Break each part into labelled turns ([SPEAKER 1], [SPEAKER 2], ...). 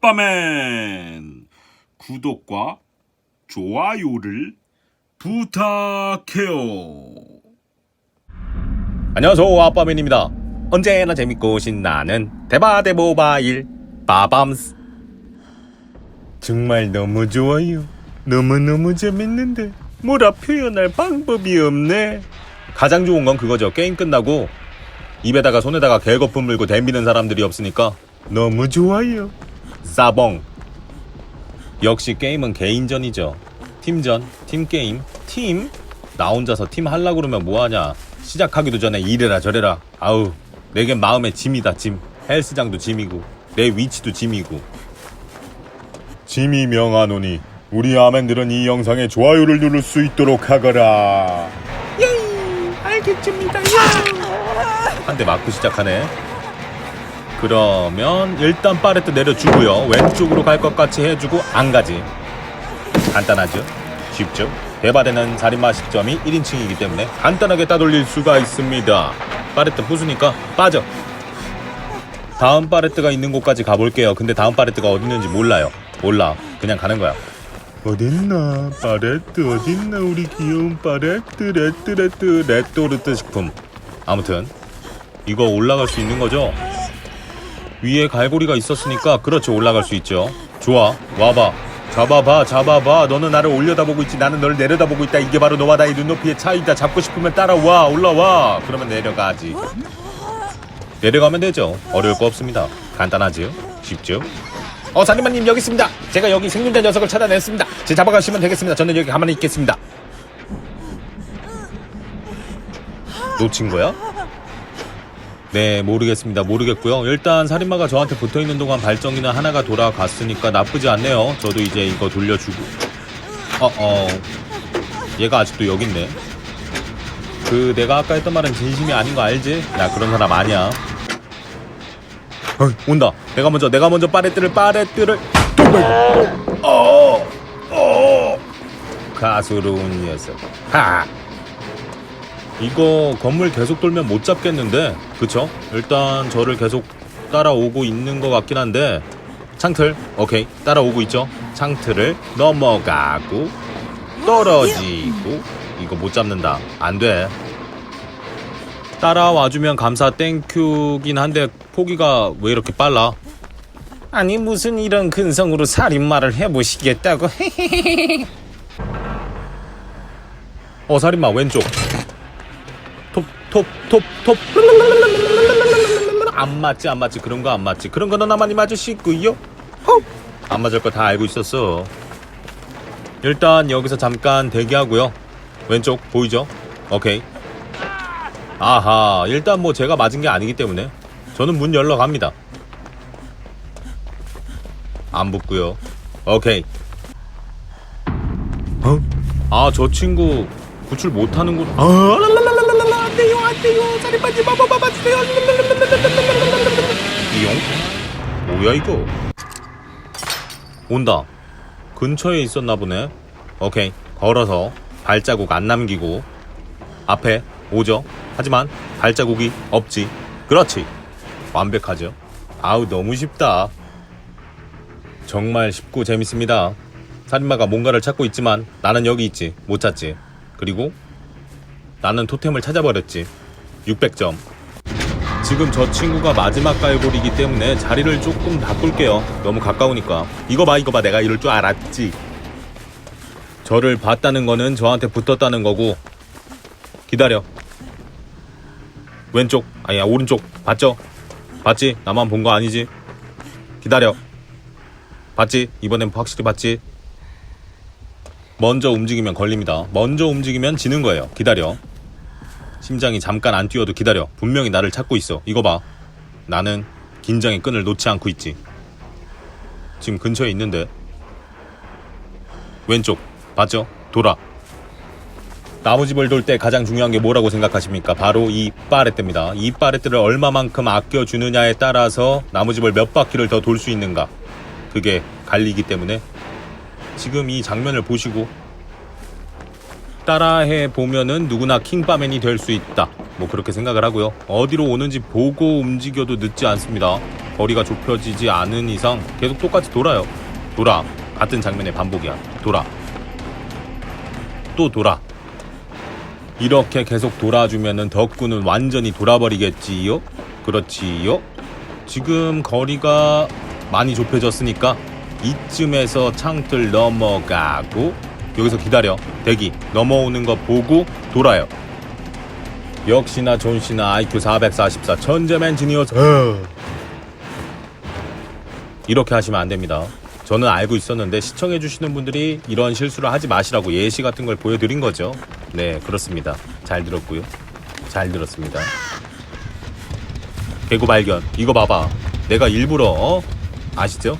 [SPEAKER 1] 아빠맨. 구독과 좋아요를 부탁해요.
[SPEAKER 2] 안녕하세요 아빠맨입니다. 언제나 재밌고 신나는 대바대 모바일 빠밤스. 정말 너무 좋아요. 너무너무 재밌는데 뭐라 표현할 방법이 없네. 가장 좋은 건 그거죠. 게임 끝나고 입에다가 손에다가 개거품 물고 댐비는 사람들이 없으니까 너무 좋아요. 싸봉. 역시 게임은 개인전이죠. 팀전 팀게임 팀. 나 혼자서 팀 하려고 그러면 뭐하냐? 시작하기도 전에 이래라 저래라. 아우 내겐 마음의 짐이다 짐. 헬스장도 짐이고 내 위치도 짐이고. 짐이 명하노니 우리 아멘들은 이 영상에 좋아요를 누를 수 있도록 하거라. 예이 알겠습니다 한 대 맞고 시작하네. 그러면 일단 파레트 내려주고요. 왼쪽으로 갈 것 같이 해주고 안 가지. 간단하죠? 쉽죠? 대바대는 살인마 시점이 1인칭이기 때문에 간단하게 따돌릴 수가 있습니다. 파레트 부수니까 빠져. 다음 파레트가 있는 곳까지 가볼게요. 근데 다음 파레트가 어디 있는지 몰라요. 몰라. 그냥 가는 거야. 어딨나? 파레트 어딨나? 우리 귀여운 파레트 레트 레트 레토르트 식품. 아무튼 이거 올라갈 수 있는 거죠? 위에 갈고리가 있었으니까 그렇죠 올라갈 수 있죠. 좋아 와봐. 잡아봐 잡아봐. 너는 나를 올려다보고 있지 나는 너를 내려다보고 있다. 이게 바로 너와 나의 눈높이의 차이다. 잡고 싶으면 따라와 올라와. 그러면 내려가지. 내려가면 되죠. 어려울 거 없습니다. 간단하죠 쉽죠? 어 사리마님 여기 있습니다. 제가 여기 생존자 녀석을 찾아냈습니다. 제 잡아가시면 되겠습니다. 저는 여기 가만히 있겠습니다. 놓친 거야? 네, 모르겠습니다. 모르겠고요. 일단 살인마가 저한테 붙어 있는 동안 발정이는 하나가 돌아갔으니까 나쁘지 않네요. 저도 이제 이거 돌려주고. 어, 어. 얘가 아직도 여기 있네. 그 내가 아까 했던 말은 진심이 아닌 거 알지? 나 그런 사람 아니야. 어, 온다. 내가 먼저 내가 먼저 빠레뜨를 빠레뜨를 어! 어! 가수로운 녀석. 하! 이거 건물 계속 돌면 못 잡겠는데 그쵸? 일단 저를 계속 따라오고 있는 것 같긴 한데 창틀 오케이. 따라오고 있죠? 창틀을 넘어가고 떨어지고 이거 못 잡는다. 안돼. 따라와주면 감사 땡큐긴 한데 포기가 왜 이렇게 빨라? 아니 무슨 이런 근성으로 살인마를 해보시겠다고? 어 살인마 왼쪽 톱톱톱톱 안 맞지 안 맞지. 그런 거 안 맞지. 그런 거는 나만이 맞을 수 있고요? 안 맞을 거 다 알고 있었어. 일단 여기서 잠깐 대기하고요. 왼쪽 보이죠? 오케이. 아하 일단 뭐 제가 맞은 게 아니기 때문에 저는 문 열러 갑니다. 안 붙고요. 오케이. 어? 아저 친구 구출 못하는군 아 돼요 살인마님 봐봐봐 봐주세요 이용? 뭐야 이거? 온다. 근처에 있었나 보네. 오케이. 걸어서 발자국 안 남기고. 앞에 오죠? 하지만 발자국이 없지. 그렇지. 완벽하죠. 아우 너무 쉽다. 정말 쉽고 재밌습니다. 살인마가 뭔가를 찾고 있지만 나는 여기 있지. 못 찾지. 그리고 나는 토템을 찾아버렸지 600점 지금 저 친구가 마지막 갈고리이기 때문에 자리를 조금 바꿀게요 너무 가까우니까 이거 봐 이거 봐 내가 이럴 줄 알았지 저를 봤다는 거는 저한테 붙었다는 거고 기다려 왼쪽 아니야 오른쪽 봤죠? 봤지? 나만 본 거 아니지? 기다려 봤지? 이번엔 확실히 봤지? 먼저 움직이면 걸립니다. 먼저 움직이면 지는 거예요. 기다려. 심장이 잠깐 안 뛰어도 기다려. 분명히 나를 찾고 있어. 이거 봐. 나는 긴장의 끈을 놓지 않고 있지. 지금 근처에 있는데. 왼쪽. 봤죠? 돌아. 나무집을 돌 때 가장 중요한 게 뭐라고 생각하십니까? 바로 이 빠레트입니다. 이 빠레트를 얼마만큼 아껴주느냐에 따라서 나무집을 몇 바퀴를 더 돌 수 있는가. 그게 갈리기 때문에 지금 이 장면을 보시고 따라해 보면은 누구나 킹바맨이 될 수 있다. 뭐 그렇게 생각을 하고요. 어디로 오는지 보고 움직여도 늦지 않습니다. 거리가 좁혀지지 않은 이상 계속 똑같이 돌아요. 돌아. 같은 장면의 반복이야. 돌아. 또 돌아. 이렇게 계속 돌아주면은 덕구는 완전히 돌아버리겠지요? 그렇지요? 지금 거리가 많이 좁혀졌으니까 이쯤에서 창틀 넘어가고 여기서 기다려. 대기. 넘어오는 거 보고 돌아요. 역시나 존씨나 IQ 444 천재맨 지니어스. 이렇게 하시면 안 됩니다. 저는 알고 있었는데 시청해 주시는 분들이 이런 실수를 하지 마시라고 예시 같은 걸 보여드린 거죠. 네 그렇습니다. 잘 들었고요. 잘 들었습니다. 개구 발견. 이거 봐봐. 내가 일부러 어? 아시죠?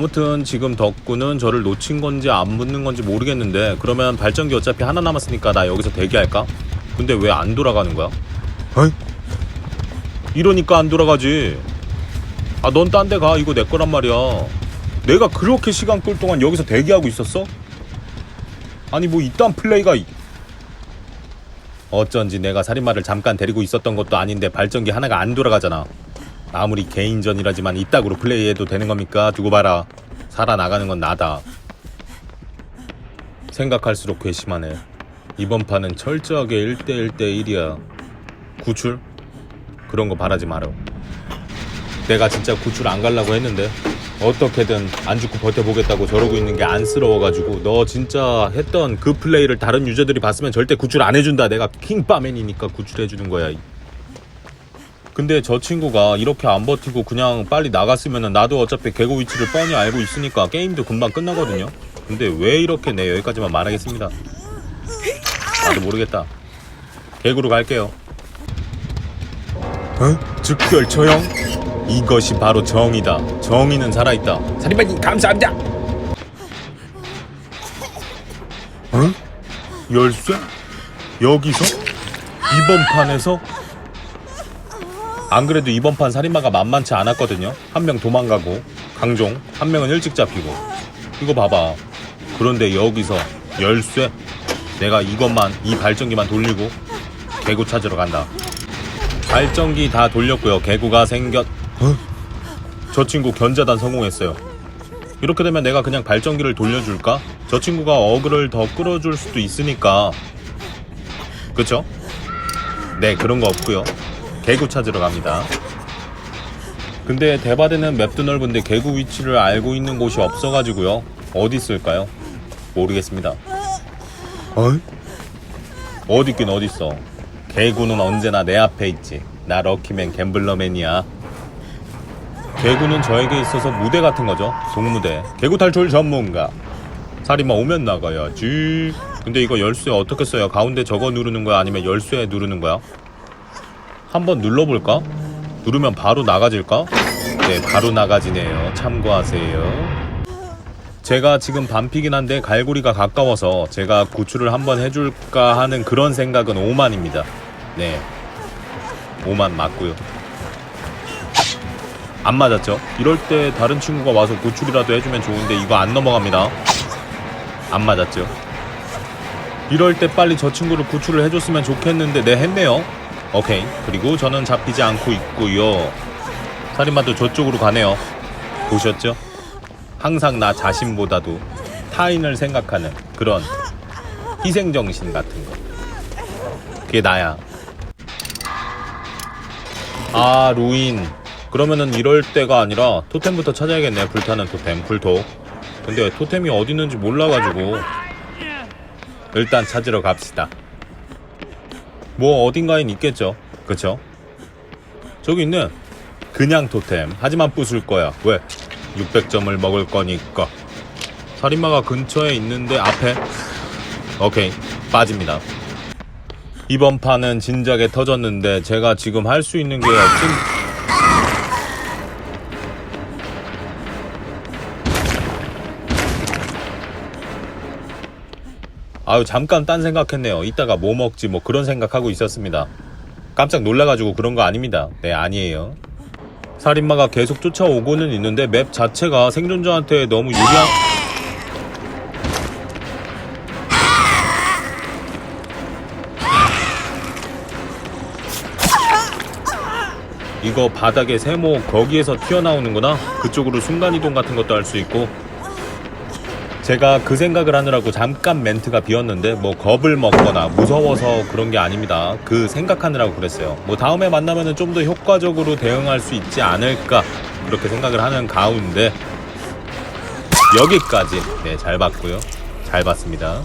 [SPEAKER 2] 아무튼 지금 덕구는 저를 놓친 건지 안 붙는 건지 모르겠는데 그러면 발전기 어차피 하나 남았으니까 나 여기서 대기할까? 근데 왜 안 돌아가는 거야? 어이? 이러니까 안 돌아가지 아 넌 딴 데 가 이거 내 거란 말이야 내가 그렇게 시간 끌 동안 여기서 대기하고 있었어? 아니 뭐 이딴 플레이가 이- 어쩐지 내가 살인마를 잠깐 데리고 있었던 것도 아닌데 발전기 하나가 안 돌아가잖아. 아무리 개인전이라지만 이따구로 플레이해도 되는 겁니까? 두고 봐라. 살아나가는 건 나다. 생각할수록 괘씸하네. 이번 판은 철저하게 1대1대1이야. 구출? 그런 거 바라지 마라. 내가 진짜 구출 안 가려고 했는데 어떻게든 안 죽고 버텨보겠다고 저러고 있는 게 안쓰러워가지고 너 진짜 했던 그 플레이를 다른 유저들이 봤으면 절대 구출 안 해준다 내가 킹바맨이니까 구출해주는 거야 근데 저 친구가 이렇게 안 버티고 그냥 빨리 나갔으면 나도 어차피 개구 위치를 뻔히 알고 있으니까 게임도 금방 끝나거든요 근데 왜 이렇게 내 여기까지만 말하겠습니다 나도 모르겠다 개구로 갈게요 어? 즉결 처형? 이것이 바로 정의다. 정의는 살아있다. 살인마님 감사합니다. 어? 열쇠? 여기서? 이번 판에서? 안 그래도 이번 판 살인마가 만만치 않았거든요. 한 명 도망가고 강종, 한 명은 일찍 잡히고. 이거 봐봐. 그런데 여기서 열쇠? 내가 이것만 이 발전기만 돌리고 개구 찾으러 간다. 발전기 다 돌렸고요. 개구가 생겼. 어? 저 친구 견자단 성공했어요. 이렇게 되면 내가 그냥 발전기를 돌려줄까? 저 친구가 어그를 더 끌어줄 수도 있으니까. 그쵸? 네, 그런 거 없고요. 개구 찾으러 갑니다. 근데 대바대는 맵도 넓은데 개구 위치를 알고 있는 곳이 없어가지고요. 어디 있을까요? 모르겠습니다. 어이? 어디 있긴 어디 있어. 개구는 언제나 내 앞에 있지. 나 럭키맨 갬블러맨이야. 개구는 저에게 있어서 무대 같은 거죠. 동무대. 개구 탈출 전문가. 살인마 오면 나가야지. 근데 이거 열쇠 어떻게 써요? 가운데 저거 누르는 거야? 아니면 열쇠 누르는 거야? 한번 눌러볼까? 누르면 바로 나가질까? 네, 바로 나가지네요. 참고하세요. 제가 지금 반피긴 한데 갈고리가 가까워서 제가 구출을 한번 해줄까 하는 그런 생각은 오만입니다. 네. 오만 맞고요. 안 맞았죠? 이럴 때 다른 친구가 와서 구출이라도 해주면 좋은데 이거 안 넘어갑니다. 안 맞았죠? 이럴 때 빨리 저 친구를 구출을 해줬으면 좋겠는데 네 했네요. 오케이. 그리고 저는 잡히지 않고 있고요. 살인마도 저쪽으로 가네요. 보셨죠? 항상 나 자신보다도 타인을 생각하는 그런 희생정신 같은 거. 그게 나야. 아, 루인. 그러면은 이럴 때가 아니라 토템부터 찾아야겠네. 불타는 토템, 불토. 근데 토템이 어디 있는지 몰라가지고 일단 찾으러 갑시다. 뭐 어딘가엔 있겠죠. 그쵸? 저기 있네. 그냥 토템. 하지만 부술 거야. 왜? 600점을 먹을 거니까. 살인마가 근처에 있는데 앞에. 오케이. 빠집니다. 이번 판은 진작에 터졌는데 제가 지금 할 수 있는 게 없음. 아유 잠깐 딴 생각했네요. 이따가 뭐 먹지 뭐 그런 생각하고 있었습니다. 깜짝 놀라가지고 그런 거 아닙니다. 네 아니에요. 살인마가 계속 쫓아오고는 있는데 맵 자체가 생존자한테 너무 유리한 이거 바닥에 세모 거기에서 튀어나오는구나 그쪽으로 순간이동 같은 것도 할 수 있고 제가 그 생각을 하느라고 잠깐 멘트가 비었는데 뭐 겁을 먹거나 무서워서 그런 게 아닙니다. 그 생각하느라고 그랬어요. 뭐 다음에 만나면은 좀 더 효과적으로 대응할 수 있지 않을까 그렇게 생각을 하는 가운데 여기까지. 네 잘 봤고요. 잘 봤습니다